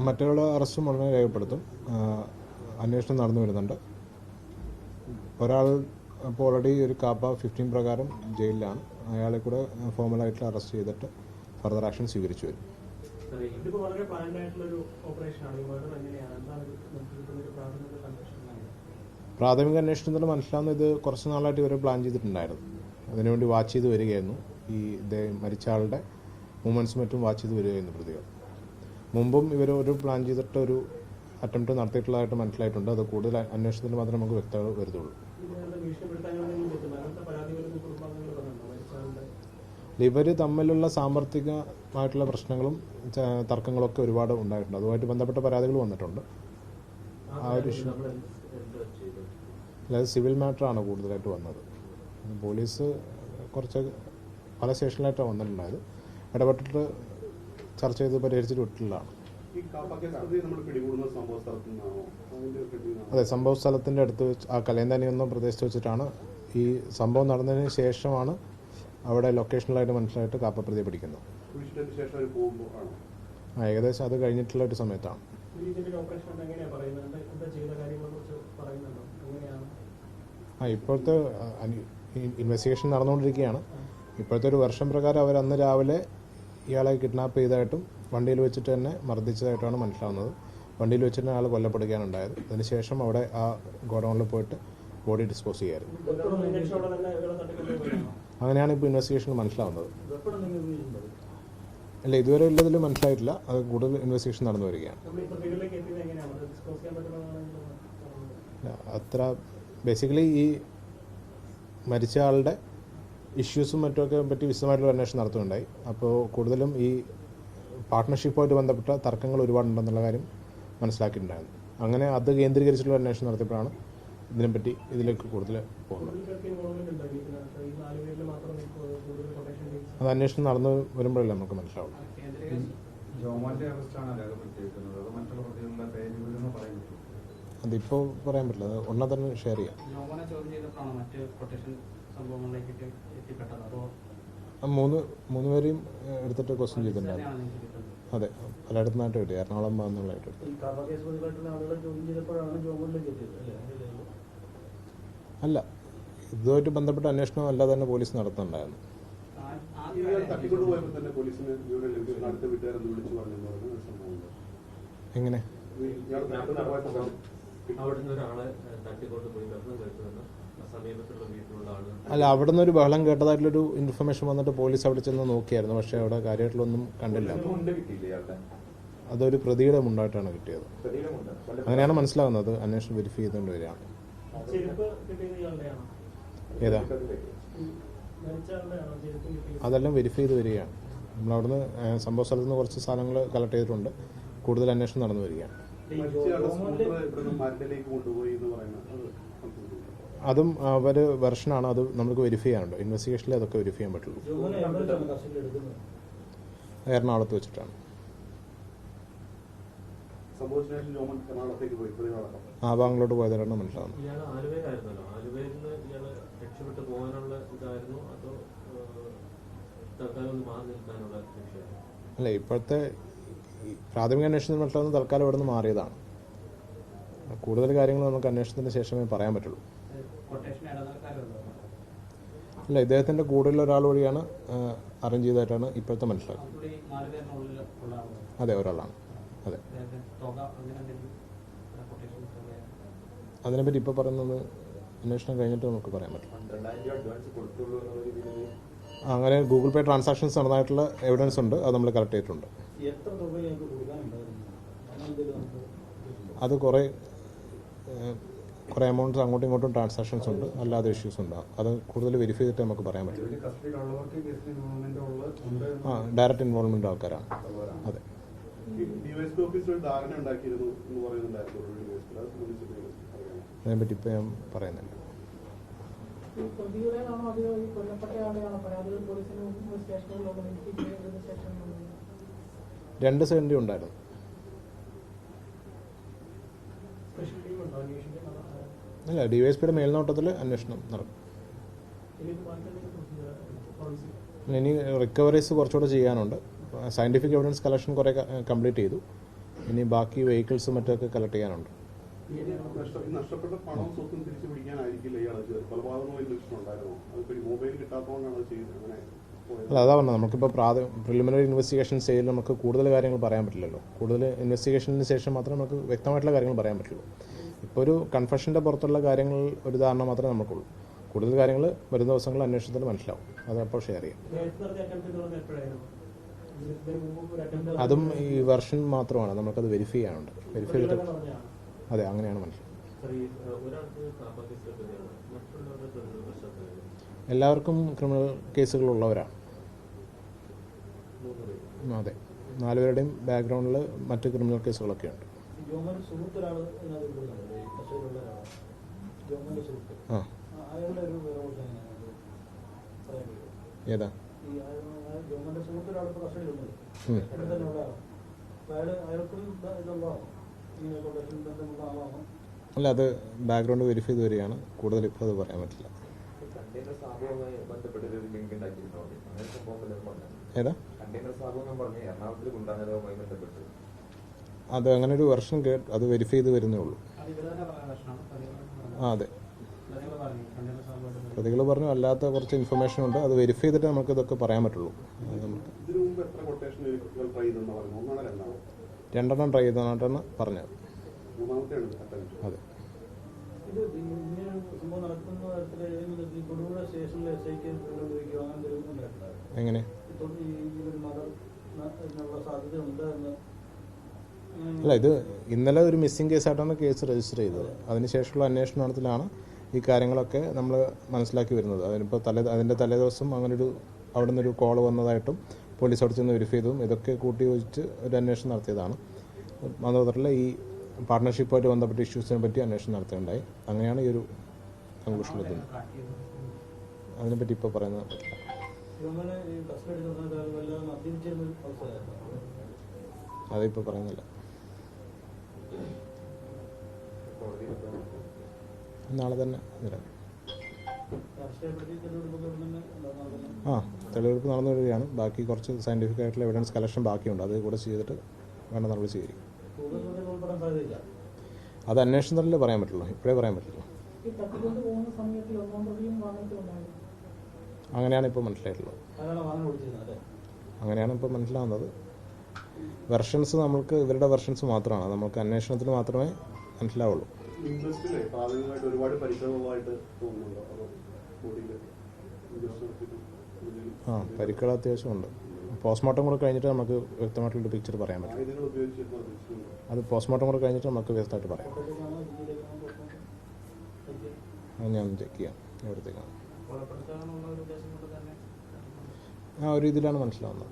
മറ്റുള്ള അറസ്റ്റും ഉടനെ രേഖപ്പെടുത്തും. അന്വേഷണം നടന്നു വരുന്നുണ്ട്. ഒരാൾ ഇപ്പോൾ ഓൾറെഡി ഒരു കാപ്പ ഫിഫ്റ്റീൻ പ്രകാരം ജയിലിലാണ്. അയാളെ കൂടെ ഫോമലായിട്ട് അറസ്റ്റ് ചെയ്തിട്ട് ഫർദർ ആക്ഷൻ സ്വീകരിച്ചു വരും. പ്രാഥമിക അന്വേഷണത്തിൽ മനസ്സിലാവുന്ന ഇത് കുറച്ച് നാളായിട്ട് ഇവർ പ്ലാൻ ചെയ്തിട്ടുണ്ടായിരുന്നു. അതിനുവേണ്ടി വാച്ച് ചെയ്ത് വരികയായിരുന്നു. ഈ മരിച്ച ആളുടെ മൂവ്മെന്റ്സും മറ്റും വാച്ച് ചെയ്ത് വരികയായിരുന്നു പ്രതികൾ. മുമ്പും ഇവർ ഒരു പ്ലാൻ ചെയ്തിട്ട് ഒരു അറ്റംപ്റ്റ് നടത്തിയിട്ടുള്ളതായിട്ട് മനസ്സിലായിട്ടുണ്ട്. അത് കൂടുതൽ അന്വേഷണത്തിൽ മാത്രമേ നമുക്ക് വ്യക്തത വരുത്തുള്ളൂ. ഇവർ തമ്മിലുള്ള സാമ്പത്തികമായിട്ടുള്ള പ്രശ്നങ്ങളും തർക്കങ്ങളൊക്കെ ഒരുപാട് ഉണ്ടായിട്ടുണ്ട്. അതുമായിട്ട് ബന്ധപ്പെട്ട പരാതികൾ വന്നിട്ടുണ്ട്. ആ ഒരു ഇഷ്യൂ അതായത് സിവിൽ മാറ്ററാണ് കൂടുതലായിട്ട് വന്നത്. പോലീസ് കുറച്ച് പല സ്റ്റേഷനിലായിട്ടാണ് വന്നിട്ടുണ്ടായത്. ഇടപെട്ടിട്ട് ചർച്ച ചെയ്ത് പരിഹരിച്ചിട്ട് വിട്ടിട്ടുള്ളതാണ്. പിടികൂടാണോ അതെ സംഭവ സ്ഥലത്തിന്റെ അടുത്ത് ആ കലേന്താനി എന്ന പ്രദേശത്ത് വെച്ചിട്ടാണ് ഈ സംഭവം നടന്നതിന് ശേഷമാണ് അവിടെ ലൊക്കേഷനിലായിട്ട് മനസ്സിലായിട്ട് കാപ്പപ്രതിയെ പിടിക്കുന്നത്. ആ ഏകദേശം അത് കഴിഞ്ഞിട്ടുള്ള ഒരു സമയത്താണ്. ഇതിന്റെ ഓപ്പറേഷൻ എങ്ങനെയാ പറയുന്നത്? എന്താ എന്താ ചെയ്ത കാര്യങ്ങളെ കുറിച്ച് പറയുന്നുണ്ടോ? എങ്ങനെയാണ്? ആ ഇപ്പോഴത്തെ ഇൻവെസ്റ്റിഗേഷൻ നടന്നുകൊണ്ടിരിക്കുകയാണ്. ഇപ്പോഴത്തെ ഒരു വർഷം പ്രകാരം അവർ അന്ന് രാവിലെ ഇയാളെ കിഡ്നാപ്പ് ചെയ്തതായിട്ടും വണ്ടിയിൽ വെച്ചിട്ട് തന്നെ മർദ്ദിച്ചതായിട്ടാണ് മനസ്സിലാവുന്നത്. വണ്ടിയിൽ വെച്ചിട്ട് ആൾ കൊല്ലപ്പെടുകയാണ് ഉണ്ടായത്. അതിനുശേഷം അവിടെ ആ ഗോഡൗണിൽ പോയിട്ട് ബോഡി ഡിസ്പോസ് ചെയ്യായിരുന്നു. അങ്ങനെയാണ് ഇപ്പോൾ ഇൻവെസ്റ്റിഗേഷൻ മനസ്സിലാവുന്നത്. അല്ല ഇതുവരെ ഉള്ളതിൽ മനസ്സിലായിട്ടില്ല. അത് കൂടുതൽ ഇൻവെസ്റ്റിഗേഷൻ നടന്നു വരികയാണ്. അത്ര ബേസിക്കലി ഈ മരിച്ച ആളുടെ ഇഷ്യൂസും മറ്റുമൊക്കെ പറ്റി വിശദമായിട്ടുള്ള അന്വേഷണം നടത്തുകയുണ്ടായി അപ്പോൾ കൂടുതലും ഈ പാർട്ട്ണർഷിപ്പുമായിട്ട് ബന്ധപ്പെട്ട തർക്കങ്ങൾ ഒരുപാടുണ്ടെന്നുള്ള കാര്യം മനസ്സിലാക്കിയിട്ടുണ്ടായിരുന്നു. അങ്ങനെ അത് കേന്ദ്രീകരിച്ചിട്ടുള്ള അന്വേഷണം നടത്തിയപ്പോഴാണ് ഇതിനെപ്പറ്റി ഇതിലേക്ക് കൂടുതൽ പോകുന്നത്. അത് അന്വേഷണം നടന്നു വരുമ്പോഴല്ലേ നമുക്ക് മനസ്സിലാവും ജോമോന്റെ അതിപ്പോൾ പറയാൻ പറ്റില്ല. അത് ഉടനെ തന്നെ ഷെയർ ചെയ്യാം മൂന്ന് മൂന്ന് പേരെയും എടുത്തിട്ട് ക്വസ്റ്റ്യൻ ചെയ്തിട്ടുണ്ടായിരുന്നു അതെ. പലയിടത്തു നിന്നായിട്ട് കിട്ടി. എറണാകുളം ഭാഗത്തുനിന്നുള്ളതായിട്ട് ഈ കാപ്പ കേസ് പ്രതികളായിട്ടുള്ള ആളുകളെ ചോദ്യം ചെയ്തപ്പോഴാണ് ജോമോനിലേക്ക് എത്തിയത് അല്ലേ? ഇതുമായിട്ട് ബന്ധപ്പെട്ട അന്വേഷണം അല്ലാതെ തന്നെ പോലീസ് നടത്തുന്നുണ്ടായിരുന്നു എങ്ങനെ? അവിടുന്ന് ഒരാളെ തട്ടിക്കൊണ്ട് പോയി അല്ല അവിടെ നിന്ന് ഒരു ബഹളം കേട്ടതായിട്ടുള്ളൊരു ഇൻഫർമേഷൻ വന്നിട്ട് പോലീസ് അവിടെ ചെന്ന് നോക്കിയായിരുന്നു. പക്ഷെ അവിടെ കാര്യമായിട്ടുള്ളൊന്നും കണ്ടില്ല. അതൊരു പ്രതിയുടെ മുണ്ടായിട്ടാണ് കിട്ടിയത് അങ്ങനെയാണ് മനസ്സിലാവുന്നത്. അന്വേഷണം വെരിഫൈ ചെയ്തുകൊണ്ട് വരികയാണ്. ഏതാ? അതെല്ലാം വെരിഫൈ ചെയ്ത് വരികയാണ്. നമ്മളവിടുന്ന് സംഭവ സ്ഥലത്ത് നിന്ന് കുറച്ച് സാധനങ്ങൾ കളക്ട് ചെയ്തിട്ടുണ്ട്. കൂടുതൽ അന്വേഷണം നടന്നു വരികയാണ്. അതും അവർ വെർഷനാണ് അത് നമുക്ക് വെരിഫൈ ചെയ്യാനുണ്ട്. ഇൻവെസ്റ്റിഗേഷനിൽ അതൊക്കെ വെരിഫൈ ചെയ്യാൻ പറ്റുള്ളൂ. എറണാകുളത്ത് വെച്ചിട്ടാണ്. ആ ഭാഗങ്ങളോട്ട് പോയതായിട്ടാണ് മനസ്സിലാവുന്നത് അല്ല ഇപ്പോഴത്തെ പ്രാഥമിക അന്വേഷണത്തിന് മനസ്സിലാവുന്ന തൽക്കാലം ഇവിടെ നിന്ന് മാറിയതാണ്. കൂടുതൽ കാര്യങ്ങൾ നമുക്ക് അന്വേഷണത്തിന് ശേഷമേ പറയാൻ പറ്റുള്ളൂ. അല്ല ഇദ്ദേഹത്തിന്റെ കൂടെയുള്ള ഒരാൾ വഴിയാണ് അറേഞ്ച് ചെയ്തതായിട്ടാണ് ഇപ്പോഴത്തെ മനസ്സിലാക്കുന്നത് അതെ ഒരാളാണ്. അതെ. അതിനെപ്പറ്റി ഇപ്പോൾ പറയുന്നത് അന്വേഷണം കഴിഞ്ഞിട്ട് നമുക്ക് പറയാൻ പറ്റും. അങ്ങനെ ഗൂഗിൾ പേ ട്രാൻസാക്ഷൻസ് നടന്നതായിട്ടുള്ള എവിഡൻസ് ഉണ്ട്. അത് നമ്മൾ കളക്ട് ചെയ്തിട്ടുണ്ട്. അത് കുറേ കുറേ എമൗണ്ട്സ് അങ്ങോട്ടും ഇങ്ങോട്ടും ട്രാൻസാക്ഷൻസ് ഉണ്ട്. അല്ലാതെ ഇഷ്യൂസ് ഉണ്ട്. അത് കൂടുതൽ വെരിഫൈ ചെയ്തിട്ട് നമുക്ക് പറയാൻ പറ്റും. ആ ഡയറക്റ്റ് ഇൻവോൾവ്മെന്റ് ആൾക്കാരാണ്. അതെ. അതിനെപ്പറ്റി ഇപ്പോൾ ഞാൻ പറയുന്നില്ല. പ്രതികളെയാണോ അതോ ഈ കൊല്ലപ്പെട്ടയാളെയാണോ രണ്ട് സൈഡിന്റെ ഉണ്ടായിരുന്നു. അല്ല ഡിവൈഎസ്പിയുടെ മേൽനോട്ടത്തിൽ അന്വേഷണം നടക്കും. ഇനി റിക്കവറീസ് കുറച്ചുകൂടെ ചെയ്യാനുണ്ട്. സയന്റിഫിക് എവിഡൻസ് കളക്ഷൻ കുറേ കംപ്ലീറ്റ് ചെയ്തു. ഇനി ബാക്കി വെഹിക്കിൾസും മറ്റൊക്കെ കളക്ട് ചെയ്യാനുണ്ട്. നഷ്ടപ്പെട്ട പണം സ്വത്തും തിരിച്ചു പിടിക്കാനായിരിക്കില്ല ഇയാൾ ഉണ്ടായിരുന്നോ അതിപ്പോ ഈ മൊബൈൽ കിട്ടാത്തതുകൊണ്ടാണ് അങ്ങനെ അല്ല അതാ പറഞ്ഞത്. നമുക്കിപ്പോൾ പ്രാഥ പ്രിലിമിനറി ഇൻവെസ്റ്റിഗേഷൻ സ്റ്റേജിൽ നമുക്ക് കൂടുതൽ കാര്യങ്ങൾ പറയാൻ പറ്റില്ലല്ലോ. കൂടുതൽ ഇൻവെസ്റ്റിഗേഷന് ശേഷം മാത്രമേ നമുക്ക് വ്യക്തമായിട്ടുള്ള കാര്യങ്ങൾ പറയാൻ പറ്റുള്ളൂ. ഇപ്പോൾ ഒരു കൺഫഷന്റെ പുറത്തുള്ള കാര്യങ്ങൾ ഒരു ധാരണ മാത്രമേ നമുക്കുള്ളൂ. കൂടുതൽ കാര്യങ്ങൾ വരുന്ന ദിവസങ്ങളിൽ അന്വേഷണത്തിൽ മനസ്സിലാവും. അത് അപ്പോൾ ഷെയർ ചെയ്യാം. അതും ഈ വെർഷൻ മാത്രമാണ്. നമുക്കത് വെരിഫൈ ചെയ്യാനുണ്ട്. വെരിഫൈ ചെയ്തിട്ട്. അതെ അങ്ങനെയാണ് മനസ്സിലാക്കുന്നത് എല്ലാവർക്കും ക്രിമിനൽ കേസുകളുള്ളവരാണ്. അതെ നാലുപേരുടെയും ബാക്ക്ഗ്രൗണ്ടിൽ മറ്റ് ക്രിമിനൽ കേസുകളൊക്കെ ഉണ്ട്. ആ? ഏതാ? അയാൾക്കും അല്ല അത് ബാക്ക്ഗ്രൗണ്ട് വെരിഫൈ ചെയ്ത് വരികയാണ്. കൂടുതൽ ഇപ്പോൾ അത് പറയാൻ പറ്റില്ല. അത് അങ്ങനെ ഒരു വെർഷൻ കേട്ട് അത് വെരിഫൈ ചെയ്ത് വരുന്നേ ഉള്ളൂ. ആ അതെ. പ്രതികൾ പറഞ്ഞു അല്ലാത്ത കുറച്ച് ഇൻഫർമേഷൻ ഉണ്ട്. അത് വെരിഫൈ ചെയ്തിട്ട് നമുക്ക് ഇതൊക്കെ പറയാൻ പറ്റുള്ളൂ. രണ്ടെണ്ണം ട്രൈ ചെയ്തതാണ് പറഞ്ഞത്. അതെ. എങ്ങനെ? അല്ല ഇത് ഇന്നലെ ഒരു മിസ്സിംഗ് കേസായിട്ടാണ് കേസ് രജിസ്റ്റർ ചെയ്തത്. അതിനുശേഷമുള്ള അന്വേഷണത്തിലാണ് ഈ കാര്യങ്ങളൊക്കെ നമ്മൾ മനസ്സിലാക്കി വരുന്നത്. അതിനിപ്പോൾ തലേ അതിന്റെ തലേദിവസം അങ്ങനൊരു അവിടെ നിന്നൊരു കോൾ വന്നതായിട്ടും പോലീസ് അവിടെ ചെന്ന് വെരിഫൈ ചെയ്തതും ഇതൊക്കെ കൂട്ടി യോജിച്ച് ഒരു അന്വേഷണം നടത്തിയതാണ്. മാത്രമല്ല ഈ പാർട്ട്ണർഷിപ്പുമായിട്ട് ബന്ധപ്പെട്ട ഇഷ്യൂസിനെ പറ്റി അന്വേഷണം നടത്തുകയുണ്ടായി അങ്ങനെയാണ് ഈ ഒരു കൺക്ലൂഷൻ കൺക്ലൂഷനിലെത്തുന്നത് അതിനെപ്പറ്റി ഇപ്പോൾ പറയുന്നത് പറ്റില്ല അതിപ്പോൾ പറയുന്നില്ല. നാളെ തന്നെ ആ. തെളിവെടുപ്പ് നടന്നു വരികയാണ് ബാക്കി കുറച്ച് സയന്റിഫിക് ആയിട്ടുള്ള എവിഡൻസ് കളക്ഷൻ ബാക്കിയുണ്ട്. അത് കൂടെ ചെയ്തിട്ട് വേണ്ട നടപടി സ്വീകരിക്കും അത് അന്വേഷണത്തിലല്ലേ പറയാൻ പറ്റുള്ളൂ? ഇപ്പോഴേ പറയാൻ പറ്റുള്ളൂ. അങ്ങനെയാണ് ഇപ്പോൾ മനസ്സിലായിട്ടുള്ളത്. അങ്ങനെയാണ് ഇപ്പോൾ മനസ്സിലാവുന്നത്. വെർഷൻസ് നമ്മൾക്ക് ഇവരുടെ വെർഷൻസ് മാത്രമാണ്. നമുക്ക് അന്വേഷണത്തിന് മാത്രമേ മനസ്സിലാവുള്ളൂ. ഒരുപാട് പരിശ്രമമായിട്ട് തോന്നുന്നുണ്ടോ ആ പരിക്കുകൾ അത്യാവശ്യമുണ്ട് പോസ്റ്റ്മോർട്ടം കൂടെ കഴിഞ്ഞിട്ട് നമുക്ക് വ്യക്തമായിട്ടുള്ള പിക്ചർ പറയാൻ പറ്റും. അത് പോസ്റ്റ്മോർട്ടം കൂടെ കഴിഞ്ഞിട്ട് നമുക്ക് വ്യക്തമായിട്ട് പറയാം. ഞാൻ ചെക്ക് ചെയ്യാം. എവിടത്തേക്കാണ് ആ ഒരു രീതിയിലാണ് മനസ്സിലാവുന്നത്.